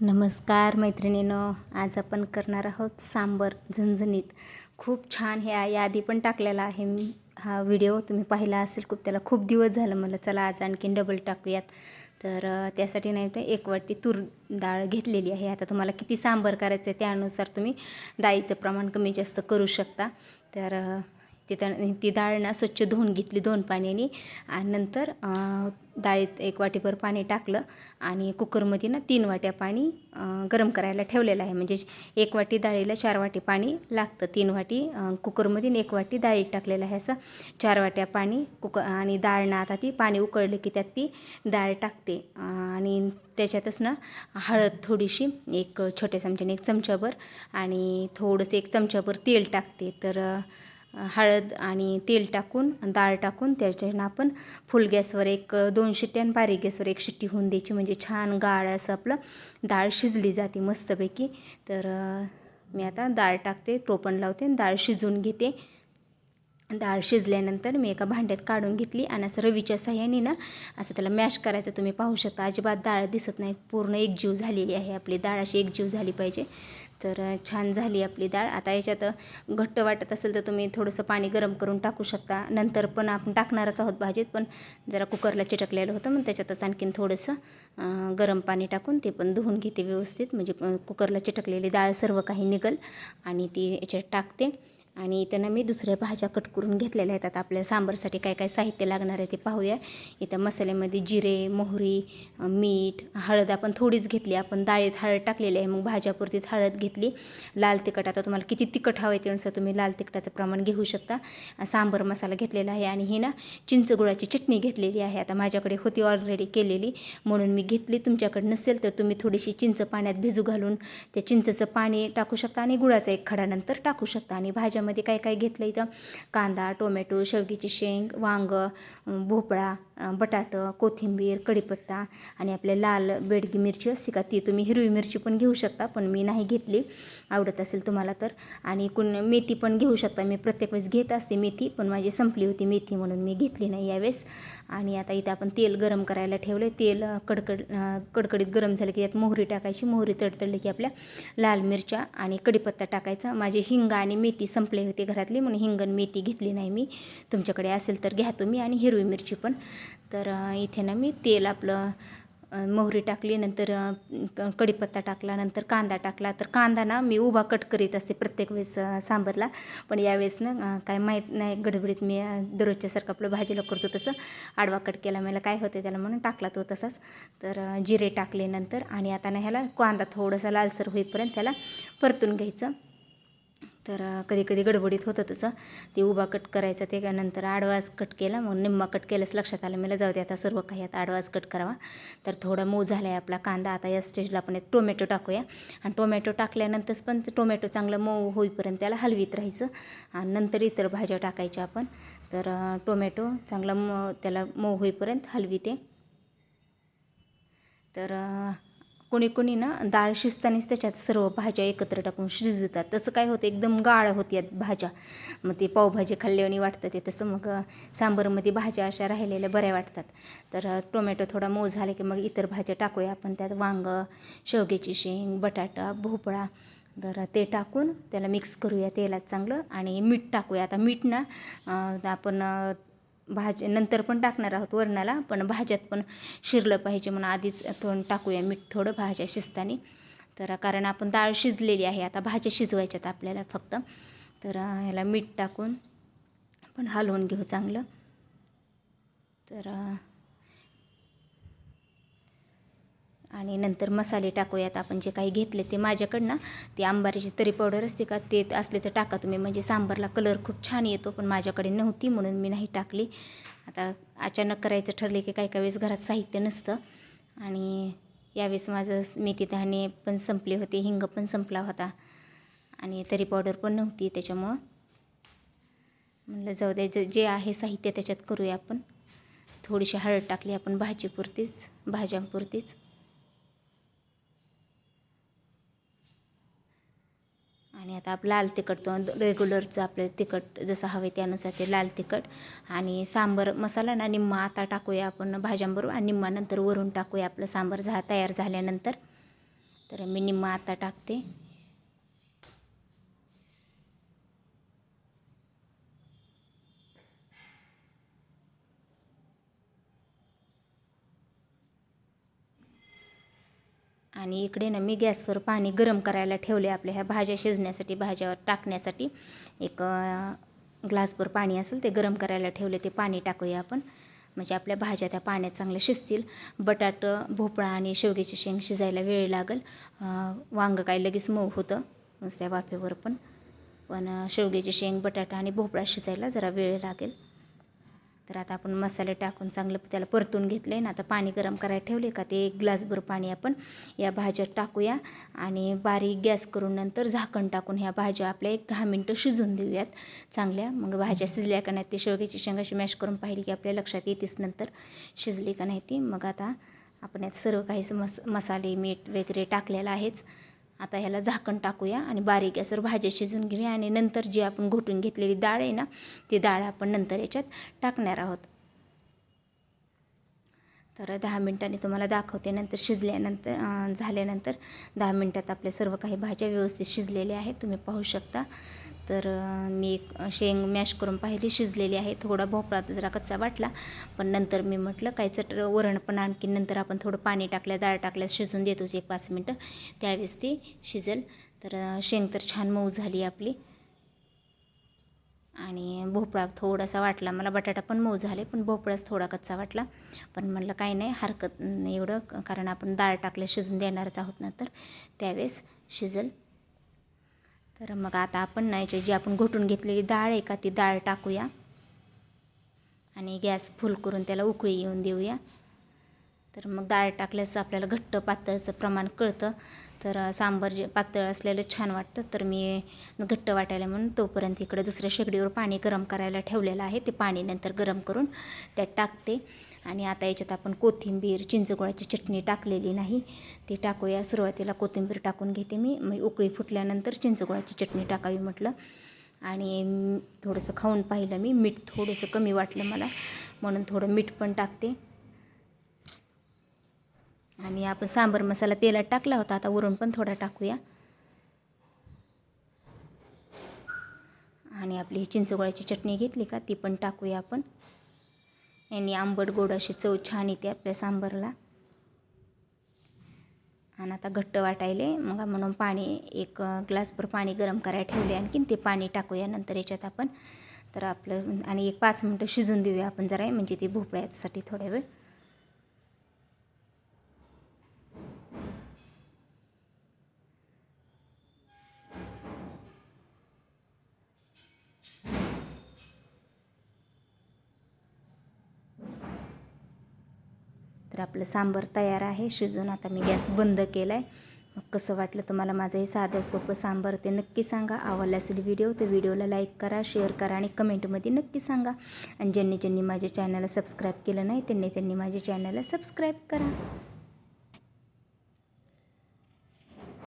नमस्कार मैत्रिणीनं आज आपण करणार आहोत सांबर झणझणीत. खूप छान हे आहे आधी पण टाकलेला आहे मी. हा व्हिडिओ तुम्ही पाहिला असेल खूप त्याला खूप दिवस झालं मला. चला आज आणखीन डबल टाकूयात. तर त्यासाठी नाही तर एक वाटी तूर डाळ घेतलेली आहे. आता तुम्हाला किती सांबर करायचं आहे त्यानुसार तुम्ही डाळीचं प्रमाण कमी जास्त करू शकता. तर तिथं ती डाळ ना स्वच्छ धुवून घेतली दोन पाण्याने. आणि नंतर डाळीत एक वाटीभर पाणी टाकलं आणि कुकरमध्ये ना तीन वाट्या पाणी गरम करायला ठेवलेलं आहे. म्हणजे एक वाटी डाळीला चार वाटी पाणी लागतं. तीन वाटी कुकरमध्ये एक वाटी डाळीत टाकलेलं आहे असं. चार वाट्या पाणी कुकर आणि डाळ ना आता ती पाणी उकळलं की त्यात ती डाळ टाकते. आणि त्याच्यातच ना हळद थोडीशी एक छोट्या चमच्याने एक चमचाभर आणि थोडंसं एक चमचाभर तेल टाकते. तर हळद आणि तेल टाकून डाळ टाकून त्याच्यानं आपण फुल गॅसवर एक दोन शिट्टी आणि बारीक गॅसवर एक शिट्टी होऊन द्यायची. म्हणजे छान गाळ असं आपलं डाळ शिजली जाते मस्तपैकी. तर मी आता डाळ टाकते टोपण लावते आणि डाळ शिजवून घेते. डाळ शिजल्यानंतर मी एका भांड्यात काढून घेतली आणि असं रवीच्या साह्याने ना असं त्याला मॅश करायचं. तुम्ही पाहू शकता अजिबात डाळ दिसत नाही. पूर्ण एकजीव झालेली आहे आपली. डाळ अशी एकजीव झाली पाहिजे. तर छान झाली आपली डाळ. आता याच्यात घट्ट वाटत असेल तर तुम्ही थोडंसं पाणी गरम करून टाकू शकता. नंतर पण आपण टाकणारच आहोत भाजीत पण जरा कुकरला चिटकलेलं होतं मग त्याच्यातच आणखीन थोडंसं गरम पाणी टाकून ते पण धुवून घेते व्यवस्थित. म्हणजे कुकरला चिटकलेली डाळ सर्व काही निघल आणि ती याच्यात टाकते. आणि इथं ना मी दुसऱ्या भाज्या कट करून घेतलेल्या आहेत. आता आपल्या सांबारसाठी काय काय साहित्य लागणार आहे ते पाहूया. इथं मसाल्यामध्ये जिरे मोहरी मीठ हळद आपण थोडीच घेतली. आपण डाळीत हळद टाकलेली आहे. मग भाज्यापुरतीच हळद घेतली. लाल तिखट आता तुम्हाला किती तिखट हवं आहे त्यानुसार तुम्ही लाल तिखटाचं प्रमाण घेऊ शकता. सांबर मसाला घेतलेला आहे आणि ही ना चिंचगुळाची चटणी घेतलेली आहे. आता माझ्याकडे होती ऑलरेडी केलेली. म्हणून मी घेतली. तुमच्याकडे नसेल तर तुम्ही थोडीशी चिंच पाण्यात भिजू घालून त्या चिंचचं पाणी टाकू शकता आणि गुळाचा एक खडा नंतर टाकू शकता. आणि भाज्या त्याच्यामध्ये काय काय घेतलं इथं? कांदा टोमॅटो शेवगीची शेंग वांग भोपळा बटाटं कोथिंबीर कढीपत्ता आणि आपल्या लाल बेडगी मिरची असते का ती. तुम्ही हिरवी मिरची पण घेऊ शकता पण मी नाही घेतली. आवडत असेल तुम्हाला तर. आणि कुण मेथी पण घेऊ शकता. मी प्रत्येक वेळेस घेत असते मेथी पण माझी संपली होती मेथी म्हणून मी घेतली नाही यावेळेस. आणि आता इथं आपण तेल गरम करायला ठेवलं तेल कडकड कडकडीत गरम झालं की त्यात मोहरी टाकायची. मोहरी तडतडली की आपल्या लाल मिरच्या आणि कडीपत्ता टाकायचा. माझी हिंग आणि मेथी संपले होते घरातली म्हणून हिंगण मेथी घेतली नाही मी. तुमच्याकडे असेल तर घ्या तुम्ही. आणि हिरवी मिरची पण. तर इथे ना मी तेल आपलं मोहरी टाकली नंतर क- कढीपत्ता टाकला नंतर कांदा टाकला. तर कांदा ना मी उभा कट करीत असते प्रत्येक वेळेस सांबरला. पण यावेळेस ना काय माहीत नाही गडबडीत मी दररोजच्यासारखं आपलं भाजीला करतो तसं. आडवा कट केला मला काय होते त्याला म्हणून टाकला तो तसाच. तर जिरे टाकले नंतर आणि आता ना ह्याला कांदा थोडासा लालसर होईपर्यंत त्याला परतून घ्यायचं. तर कधी कधी गडबडीत होतं तसं. ते उभा कट करायचं ते काय नंतर आडवाज कट केला मग निम्मा कट केल्यास लक्षात आलं मला जाऊ दे आता सर्व काही आता आडवाच कट करावा. तर थोडा मऊ झाला आहे आपला कांदा. आता या स्टेजला आपण एक टोमॅटो टाकूया. आणि टोमॅटो टाकल्यानंतरच पण टोमॅटो चांगलं मऊ होईपर्यंत त्याला हलवीत राहायचं. आणि नंतर इतर भाज्या टाकायच्या आपण. तर टोमॅटो चांगला म त्याला मऊ होईपर्यंत हलवी ते तर कोणी कोणी ना डाळ शिजतानीच त्याच्यात सर्व भाज्या एकत्र टाकून शिजवतात. तसं काय होतं एकदम गाळ होती भाज्या. मग ते पावभाजी खाल्ल्याने वाटतं ते तसं मग सांबरमध्ये भाज्या अशा राहिलेल्या बऱ्या वाटतात. तर टोमॅटो थोडा मऊ झाला की मग इतर भाज्या टाकूया. आपण त्यात वांग शेवग्याची शेंग बटाटा भोपळा तर ते टाकून त्याला मिक्स करूया तेलात चांगलं आणि मीठ टाकूया. आता मीठ ना आपण भाज्या नंतर पण टाकणार आहोत वरणाला पण भाज्यात पण शिरलं पाहिजे म्हणून आधीच थोडं टाकूया मीठ थोडं भाज्या शिजताना. तर कारण आपण डाळ शिजलेली आहे आता भाज्या शिजवायच्यात आपल्याला फक्त. तर ह्याला मीठ टाकून आपण हलवून घेऊ चांगलं. तर आणि नंतर मसाले टाकूयात आपण जे काही घेतले ते माझ्याकडनं. ती आंबारीची तरी पावडर असते का ते असले तर टाका तुम्ही. म्हणजे सांबारला कलर खूप छान येतो पण माझ्याकडे नव्हती म्हणून मी नाही टाकली. आता अचानक करायचं ठरले की काही काही वेळेस घरात साहित्य नसतं. आणि यावेळेस माझं मेथी धाणे पण संपले होते हिंग पण संपला होता. आणि तरी पावडर पण नव्हती त्याच्यामुळं. म्हणलं जाऊ दे ज जे आहे साहित्य त्याच्यात करूया आपण. थोडीशी हळद टाकली आपण भाजीपुरतीच भाज्यांपुरतीच. आणि आता आप लाल तिखट तो रेग्युलरचं आपलं तिखट जसं हवे त्यानुसार ते लाल तिखट आणि सांबर मसाला ना निम्मा आता टाकूया आपण भाज्यांबरोबर आणि निम्मा नंतर वरून टाकूया. आपलं सांबर झा तयार झाल्यानंतर. तर मी निम्मा आता टाकते. आणि इकडे ना मी गॅसवर पाणी गरम करायला ठेवले आपल्या ह्या भाज्या शिजण्यासाठी भाज्यावर टाकण्यासाठी. एक ग्लासभर पाणी असेल ते गरम करायला ठेवले ते पाणी टाकूया आपण. म्हणजे आपल्या भाज्या त्या पाण्यात चांगल्या शिजतील. बटाटं भोपळा आणि शेवग्याची शेंग शिजायला वेळ लागेल. वांगं काय लगेच मऊ होतं नुसत्या वाफेवर पण. पण शेवग्याची शेंग बटाटा आणि भोपळा शिजायला जरा वेळ लागेल. तर आता आपण मसाले टाकून चांगलं त्याला परतून घेतलं आहे ना आता पाणी गरम करायला ठेवले का ते एक ग्लासभर पाणी आपण या भाज्यात टाकूया. आणि बारीक गॅस करून नंतर झाकण टाकून ह्या भाज्या आपल्या एक दहा मिनटं शिजून देऊयात चांगल्या. मग भाज्या शिजल्या का नाही ते शेवग्याची शेंगाशी मॅश करून पाहिली की आपल्या लक्षात येतेच नंतर शिजली का नाही ती. मग आता आपण यात सर्व काही मस मसाले मीठ वगैरे टाकलेलं आहेच. आता ह्याला झाकण टाकूया आणि बारीक गॅसवर भाज्या शिजून घेऊया आणि नंतर जी आपण घोटून घेतलेली डाळ आहे ना ती डाळ आपण नंतर याच्यात टाकणार आहोत. तर दहा मिनटांनी तुम्हाला दाखवते नंतर शिजल्यानंतर झाल्यानंतर दहा मिनटात आपल्या सर्व काही भाज्या व्यवस्थित शिजलेल्या आहेत तुम्ही पाहू शकता. तर मी एक शेंग मॅश करून पाहिली शिजलेली आहे थोडा भोपळा जरा कच्चा वाटला. पण नंतर मी म्हटलं काय चट वरण पण आणखी नंतर आपण थोडं पाणी टाकल्या डाळ टाकल्यास शिजून देतोच एक पाच मिनटं. त्यावेळेस ती शिजेल. तर शेंग तर छान मऊ झाली आपली. आणि भोपळा थोडासा वाटला मला बटाटा पण मऊ झाले पण भोपळाच थोडा कच्चा वाटला. पण म्हणलं काही नाही हरकत नाही एवढं कारण आपण डाळ टाकल्या शिजून देणारच आहोत ना तर. त्यावेळेस शिजल. तर मग आता आपण ना याची जी आपण घोटून घेतलेली डाळ आहे का ती डाळ टाकूया. आणि गॅस फुल करून त्याला उकळी येऊन देऊया. तर मग डाळ टाकल्यास आपल्याला घट्ट पातळचं प्रमाण कळतं. तर सांबार जे पातळ असलेलं छान वाटतं. तर मी घट्ट वाटायला म्हणून तोपर्यंत इकडे दुसऱ्या शेगडीवर पाणी गरम करायला ठेवलेलं आहे. ते पाणी नंतर गरम करून त्यात टाकते. आणि आता याच्यात आपण कोथिंबीर चिंचगुळाची चटणी टाकलेली नाही. ती टाकूया. सुरुवातीला कोथिंबीर टाकून घेते मी. मग उकळी फुटल्यानंतर चिंचगुळाची चटणी टाकावी म्हटलं. आणि थोडंसं खाऊन पाहिलं मी. मीठ थोडंसं कमी वाटलं मला. म्हणून थोडं मीठ पण टाकते. आणि आपण सांबर मसाला तेलात टाकला होता. आता वरून पण थोडा टाकूया. आणि आपली ही चिंचगोळ्याची चटणी घेतली का? ती पण टाकूया आपण. यांनी आंबट गोड अशी चव छान येते आपल्या सांबारला. आणि आता घट्ट वाटायले. मग म्हणून पाणी एक ग्लासभर पाणी गरम करायला ठेवले आणखीन ते पाणी टाकूया. नंतर याच्यात आपण तर आपलं आणि एक पाच मिनटं शिजून देऊया आपण जरा म्हणजे ती भोपळ्यासाठी थोड्या वेळ. तर आपलं सांबर तयार आहे शिजून आता मी गॅस बंद केला आहे मग कसं वाटलं तुम्हाला माझं हे साधं सोपं सांबार ते नक्की सांगा. आवडला असेल व्हिडिओ तर व्हिडिओला लाईक करा शेअर करा आणि कमेंटमध्ये नक्की सांगा. आणि ज्यांनी ज्यांनी माझ्या चॅनलला सबस्क्राईब केलं नाही त्यांनी त्यांनी माझ्या चॅनलला सबस्क्राईब करा.